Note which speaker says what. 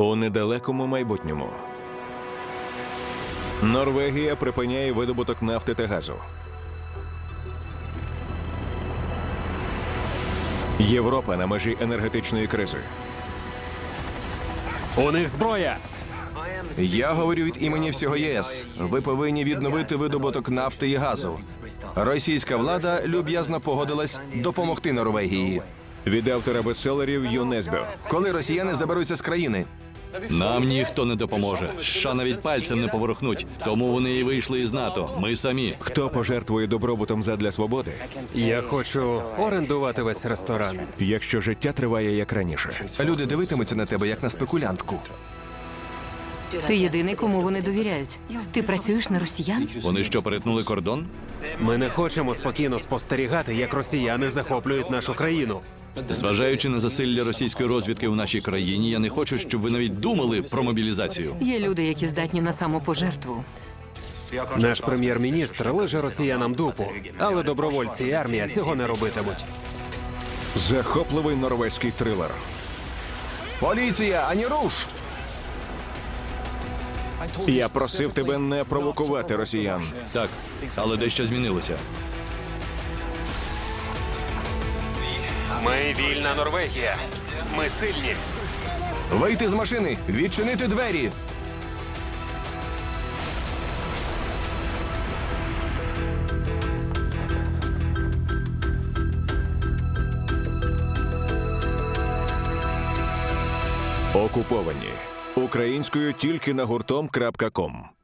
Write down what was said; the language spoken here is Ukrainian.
Speaker 1: У недалекому майбутньому Норвегія припиняє видобуток нафти та газу. Європа на межі енергетичної кризи.
Speaker 2: У них зброя.
Speaker 3: Я говорю від імені всього ЄС. Ви повинні відновити видобуток нафти і газу. Російська влада люб'язно погодилась допомогти Норвегії.
Speaker 1: Від автора бестселерів ЮНЕСБО.
Speaker 3: Коли росіяни заберуться з країни,
Speaker 4: Нам ніхто не допоможе. США навіть пальцем не поворухнуть. Тому вони і вийшли із НАТО. Ми самі.
Speaker 1: Хто пожертвує добробутом задля свободи,
Speaker 2: Я хочу орендувати весь ресторан.
Speaker 1: якщо життя триває як раніше?
Speaker 3: люди дивитимуться на тебе як на спекулянтку.
Speaker 5: Ти єдиний, кому вони довіряють. Ти працюєш на росіян?
Speaker 4: Вони що перетнули кордон?
Speaker 2: Ми не хочемо спокійно спостерігати, як росіяни захоплюють нашу країну.
Speaker 4: Зважаючи на засилля російської розвідки в нашій країні, я не хочу, щоб ви навіть думали про мобілізацію.
Speaker 5: Є люди, які здатні на самопожертву.
Speaker 2: Наш прем'єр-міністр лиже росіянам дупу, але добровольці і армія цього не робитимуть.
Speaker 1: Захопливий норвезький трилер.
Speaker 3: Поліція, ані руш!
Speaker 1: Я просив тебе не провокувати росіян.
Speaker 4: Так, але дещо змінилося.
Speaker 2: Ми вільна Норвегія. Ми сильні.
Speaker 3: Вийти з машини, відчинити двері.
Speaker 1: Окуповані. Українською тільки на гуртом.ком.